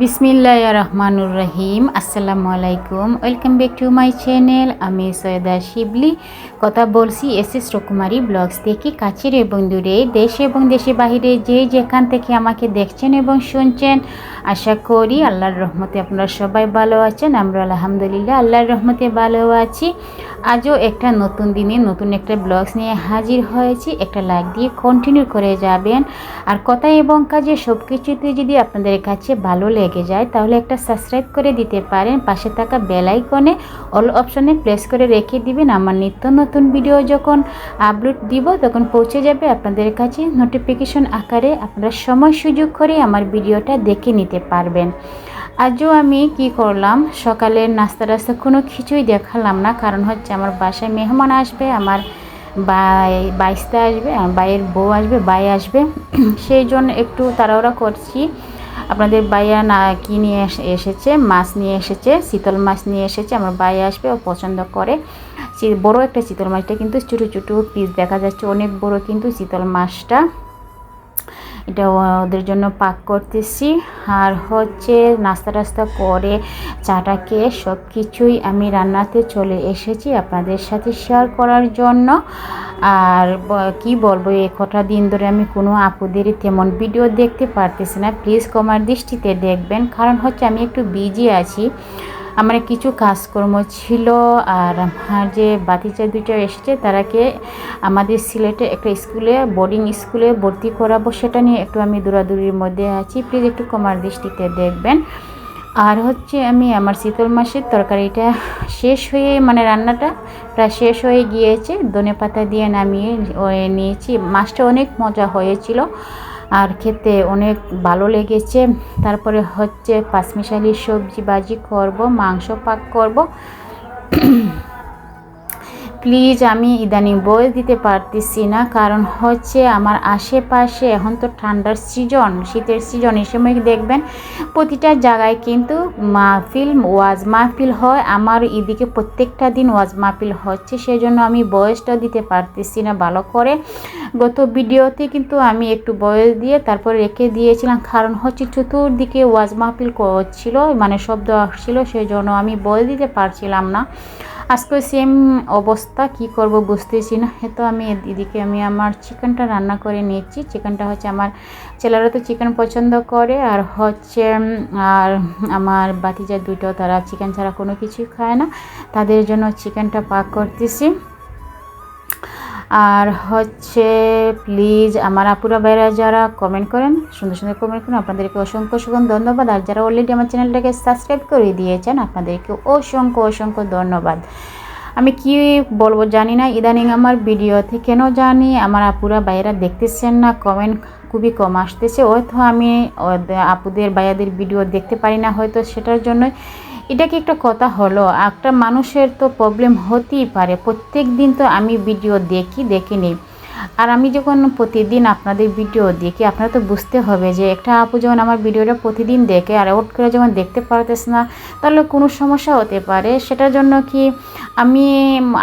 বিসমিল্লাহ রহমানুর রহিম। আসসালামু আলাইকুম। Welcome back to my channel আমি সৈয়দা শিবলি। কথা বলছি এস এস রকুমারি ব্লগস থেকে। কাছের এবং দূরে, দেশ এবং দেশে বাহিরে যে যেখান থেকে আমাকে দেখছেন এবং শুনছেন, আশা করি আল্লাহর রহমতে আপনারা সবাই ভালো আছেন। আমরা আলহামদুলিল্লাহ আল্লাহর রহমতে ভালো আছি। আজও একটা নতুন দিনে নতুন একটা ব্লগস নিয়ে হাজির হয়েছি। একটা লাইক দিয়ে কন্টিনিউ করে যাবেন। আর কথা এবং কাজে সব কিছুতে যদি আপনাদের কাছে ভালো লেগে যায়, তাহলে একটা সাবস্ক্রাইব করে দিতে পারেন। পাশে থাকা বেল আইকনে অল অপশনে প্রেস করে রেখে দিবেন। আমার নিত্য নতুন ভিডিও যখন আপলোড দিব, তখন পৌঁছে যাবে আপনাদের কাছে নোটিফিকেশন আকারে। আপনারা সময় সুযোগ করে আমার ভিডিওটা দেখে নিতে পারবেন। আজও আমি কি করলাম? সকালের নাস্তা টাস্তা কোনো কিছুই দেখালাম না। কারণ হচ্ছে আমার বাসায় মেহমান আসবে, আমার বাই, বাইসতে আসবে, বাইয়ের বউ আসবে, বাই আসবে। সেই জন্য একটু তাড়াহুড়া করছি। আপনাদের বাইয়া না কি নিয়ে এসেছে? মাছ নিয়ে এসেছে, শীতল মাছ নিয়ে এসেছে, আমার বাই আসবে, ও পছন্দ করে। বড় একটা শীতল মাছটা কিন্তু ছোটো ছোটো পিস দেখা যাচ্ছে, অনেক বড় কিন্তু শীতল মাছটা। এটা ওদের জন্য পাক করতেছি। আর হচ্ছে নাস্তা টাস্তা করে, চাটা খেয়ে সব কিছুই আমি রান্নাতে চলে এসেছি আপনাদের সাথে শেয়ার করার জন্য। আর কি বলব, এ কটা দিন ধরে আমি কোনো আপুদের তেমন ভিডিও দেখতে পারতেছি না। প্লিজ কমার দৃষ্টিতে দেখবেন। কারণ হচ্ছে আমি একটু বিজি আছি। আমার কিছু কাজকর্ম ছিল আর আমার যে বাতিচা দুইটা এসেছে, তারাকে আমাদের সিলেটে একটা স্কুলে বোর্ডিং স্কুলে ভর্তি করাবো, সেটা নিয়ে একটু আমি দৌড়াদৌড়ির মধ্যে আছি। প্লিজ একটু কমার দৃষ্টিতে দেখবেন। আর হচ্ছে আমি আমার শীতল মাসের তরকারিটা শেষ হয়ে মানে রান্নাটা প্রায় শেষ হয়ে গিয়েছে। ধনে পাতা দিয়ে নামিয়ে নিয়েছি। মাছটা অনেক মজা হয়েছিল। আর খেতে অনেক ভালো লেগেছে। তারপরে হচ্ছে পাঁচমিশালি সবজি বাজি করব মাংস পাক করব। প্লিজ আমি ইদানিং বই দিতে পারতেছি না, কারণ হচ্ছে আমার আশেপাশে এখন তো ঠান্ডার সিজন, শীতের সিজন, এই সময় দেখবেন প্রতিটা জায়গায় কিন্তু মাহফিল, ওয়াজ মাহফিল হয়, আমার এদিকে প্রত্যেকটা দিন ওয়াজ মাহফিল হচ্ছে সেই জন্য আমি বয়সটা দিতে পারতেছি না ভালো করে। গত ভিডিওতে কিন্তু আমি একটু বয়স দিয়ে তারপর রেখে দিয়েছিলাম, কারণ হচ্ছে চতুর্দিকে ওয়াজ মাহফিল করছিল মানে শব্দ আসছিল সেই জন্য আমি বয়স দিতে পারছিলাম না। আজকে সেম অবস্থা, কি করব বুঝতেছি না। তো আমি এদিকে আমি আমার চিকেনটা রান্না করে নিয়েছি। চিকেনটা হচ্ছে আমার ছেলেরা তো চিকেন পছন্দ করে, আর হচ্ছে আর আমার বাতিজা দুটো, তারা চিকেন ছাড়া কোনো কিছুই খায় না। তাদের জন্য চিকেনটা পাক করতেছি। আর হচ্ছে প্লিজ আমার আপুরা ভাইরা যারা কমেন্ট করেন, সুন্দর সুন্দর কমেন্ট করেন। আপনাদেরকে অসংখ্য অসংখ্য ধন্যবাদ। আর যারা অলরেডি আমার চ্যানেলটাকে সাবস্ক্রাইব করে দিয়েছেন, আপনাদেরকে অসংখ্য অসংখ্য ধন্যবাদ। আমি কি বলব জানি না, ইদানিং আমার ভিডিওতে কেন জানি আমার আপুরা বাইরা দেখতেছেন না কমেন্ট খুবই কম আসতেছে। হয়তো আমি আপুদের বাইয়াদের ভিডিও দেখতে পারি না হয়তো সেটার জন্য এটা কি একটা কথা হলো? একটা মানুষের তো প্রবলেম হতেই পারে। প্রত্যেক দিন তো আমি ভিডিও দেখি, দেখে নিই। আর আমি যখন প্রতিদিন আপনাদের ভিডিও দেখি, আপনারা তো বুঝতে হবে যে একটা আপু যখন আমার ভিডিওটা প্রতিদিন দেখে আর ওট করে যখন দেখতে পারতেছে না, তাহলে কোনো সমস্যা হতে পারে। সেটার জন্য কি আমি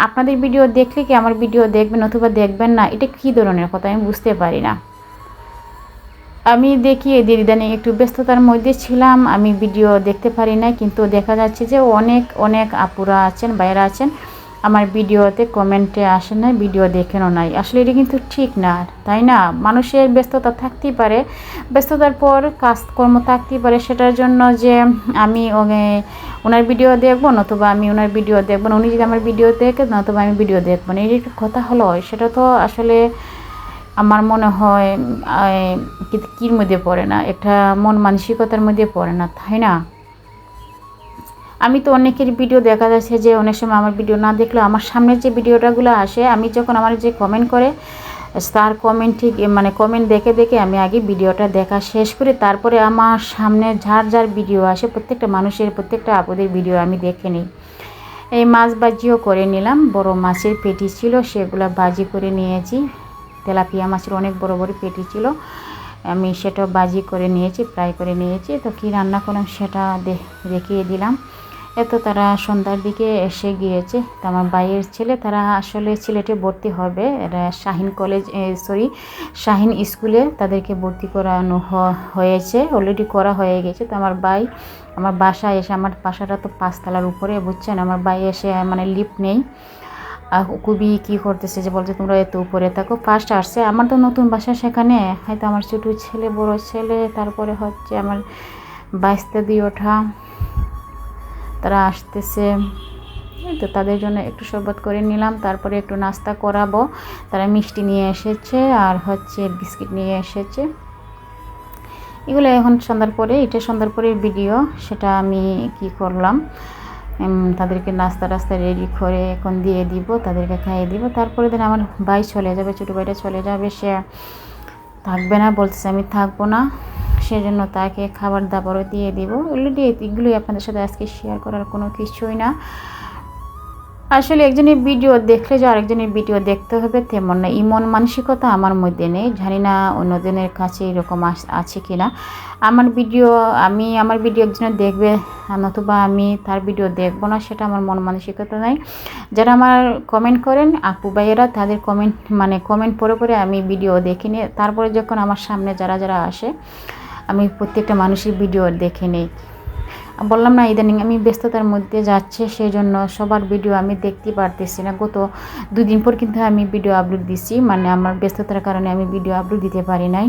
আপনাদের ভিডিও দেখলে কি আমার ভিডিও দেখবেন অথবা দেখবেন না? এটা কী ধরনের কথা? আমি বুঝতে পারি না। আমি দেখি এদের ইদানিং একটু ব্যস্ততার মধ্যে ছিলাম, আমি ভিডিও দেখতে পারি না কিন্তু দেখা যাচ্ছে যে অনেক অনেক আপুরা আছেন বাইরা আছেন, আমার ভিডিওতে কমেন্টে আসে না ভিডিও দেখেনও নাই। আসলে এটা কিন্তু ঠিক না, তাই না? মানুষের ব্যস্ততা থাকতেই পারে, ব্যস্ততার পর কাজকর্ম থাকতেই পারে, সেটার জন্য যে আমি ওনার ভিডিও দেখব, নতুবা আমি ওনার ভিডিও দেখব না, উনি যদি আমার ভিডিও দেখে, নতুবা আমি ভিডিও দেখব না একটা কথা হলো, সেটা তো আসলে আমার মনে হয় কির মধ্যে পড়ে না? একটা মন মানসিকতার মধ্যে পড়ে না, তাই না? আমি তো অনেকের ভিডিও দেখা যাচ্ছে যে অনেক সময় আমার ভিডিও না দেখলেও আমার সামনে যে ভিডিওটাগুলো আসে, আমি যখন আমার যে কমেন্ট করে, তার কমেন্ট ঠিক মানে কমেন্ট দেখে দেখে আমি আগে ভিডিওটা দেখা শেষ করে তারপরে আমার সামনে যার যার ভিডিও আসে, প্রত্যেকটা মানুষের, প্রত্যেকটা আপদের ভিডিও আমি দেখে নিই। এই মাছ বাজিও করে নিলাম, বড় মাছের পেটি ছিল, সেগুলো বাজি করে নিয়েছি। তেলাপিয়া মাছের অনেক বড় বড় পেটি ছিল। আমি সেটা বাজি করে নিয়েছি, ফ্রাই করে নিয়েছি। তো কী রান্না করলাম সেটা দেখিয়ে দিলাম। এত তারা সন্ধ্যার দিকে এসে গিয়েছে। তো আমার ভাইয়ের ছেলে, তারা আসলে সিলেটে ভর্তি হবে। এরা শাহিন কলেজ সরি, শাহিন স্কুলে তাদেরকে ভর্তি করানো হয়েছে। অলরেডি করা হয়ে গেছে। তো আমার ভাই আমার বাসায় এসে, আমার বাসাটা তো পাঁচতলার উপরে, বুঝছেন? আমার ভাই এসে মানে লিফট নেই। খুবই কী করতেছে যে বলছে, তোমরা এত উপরে থাকো ফার্স্ট আসছে। আমার তো নতুন বাসা সেখানে। হয়তো আমার ছোটো ছেলে, বড় ছেলে, তারপরে হচ্ছে আমার বাইশটা দিয়ে ওঠা। তারা আসতেছে। তো তাদের জন্য একটু শরবত করে নিলাম, তারপরে একটু নাস্তা করাবো। তারা মিষ্টি নিয়ে এসেছে আর হচ্ছে বিস্কিট নিয়ে এসেছে। এগুলো এখন সন্ধ্যার পরে, এটা সন্ধ্যার পরের ভিডিও সেটা আমি কি করলাম? তাদেরকে নাস্তা টাস্তা রেডি করে এখন দিয়ে দিব, তাদেরকে খাইয়ে দিব। তারপরে দিন আমার ভাই চলে যাবে, ছোটো ভাইটা চলে যাবে, সে থাকবে না, বলতেছে আমি থাকব না। সেজন্য তাকে খাবার দাবারও দিয়ে দিব। অলরেডি এগুলোই আপনাদের সাথে আজকে শেয়ার করার কোনো কিছুই না। আসলে একজনের ভিডিও দেখলে যে আরেকজনের ভিডিও দেখতে হবে তেমন না। ইমন মানসিকতা আমার মধ্যে নেই, জানি না অন্যজনের কাছে এরকম আছে কি না আমার ভিডিও আমি আমার ভিডিও একজনের দেখবে, নতুবা আমি তার ভিডিও দেখব না, সেটা আমার মন মানসিকতা নেই। যারা আমার কমেন্ট করেন, আপু ভাইয়েরা তাদের কমেন্ট মানে কমেন্ট পরে পরে আমি ভিডিও দেখি নিই। তারপরে যখন আমার সামনে যারা যারা আসে, আমি প্রত্যেকটা মানুষের ভিডিও দেখে নিই। বললাম না, ইদানিং আমি ব্যস্ততার মধ্যে যাচ্ছে সেই জন্য সবার ভিডিও আমি দেখতে পারতেছি না। গত দুদিন পর কিন্তু আমি ভিডিও আপলোড দিছি মানে আমার ব্যস্ততার কারণে আমি ভিডিও আপলোড দিতে পারি নাই।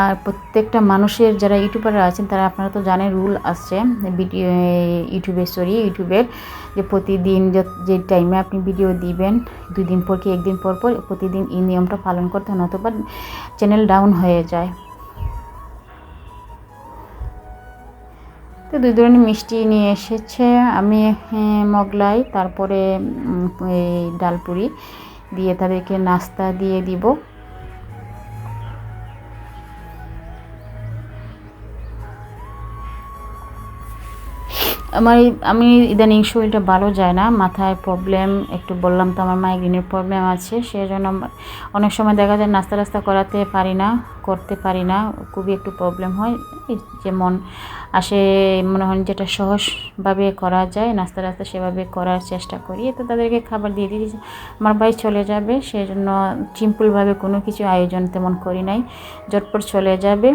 আর প্রত্যেকটা মানুষের যারা ইউটিউবাররা আছেন, তারা আপনারা তো জানেন রুল আছে ভিডিও ইউটিউবে সরি ইউটিউবের যে প্রতিদিন যে- টাইমে আপনি ভিডিও দিবেন দুই দিন পর কি একদিন পর পর প্রতিদিন এই নিয়মটা পালন করতে হয়, নতুবা চ্যানেল ডাউন হয়ে যায়। তো দুই ধরনের মিষ্টি নিয়ে এসেছে। আমি মগলাই, তারপরে এই ডালপুরি দিয়ে তাদেরকে নাস্তা দিয়ে দিব। আমার আমি ইদানিং শরীরটা ভালো যায় না, মাথায় প্রবলেম একটু বললাম তো আমার মাইগ্রেনের প্রবলেম আছে সেই জন্য অনেক সময় দেখা যায় নাস্তা টাস্তা করাতে পারি না। করতে পারি না, খুবই একটু প্রবলেম হয়। যেমন আসে, মনে হয় যেটা সহজভাবে করা যায়, নাস্তা টাস্তা সেভাবে করার চেষ্টা করি। তো তাদেরকে খাবার দিয়ে দিয়েছি। আমার ভাই চলে যাবে সেই জন্য সিম্পলভাবে কোনো কিছু আয়োজন তেমন করি নাই। জটপট চলে যাবে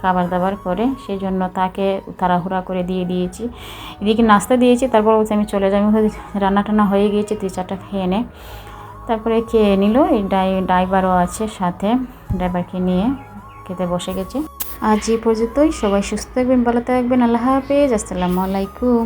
খাবার দাবার করে সেই জন্য তাকে তাড়াহুড়া করে দিয়ে দিয়েছি। এদিকে নাস্তা দিয়েছি, তারপর বলছে আমি চলে যাব। রান্না টান্না হয়ে গিয়েছে তুই চাটা খেয়ে নে। তারপরে খেয়ে নিল, এই ড্রাই, ড্রাইভারও আছে সাথে। ড্রাইভারকে নিয়ে খেতে বসে গেছি। আজ এই পর্যন্তই। সবাই সুস্থ থাকবেন, ভালো থাকবেন। আল্লাহ হাফেজ। আসসালামু আলাইকুম।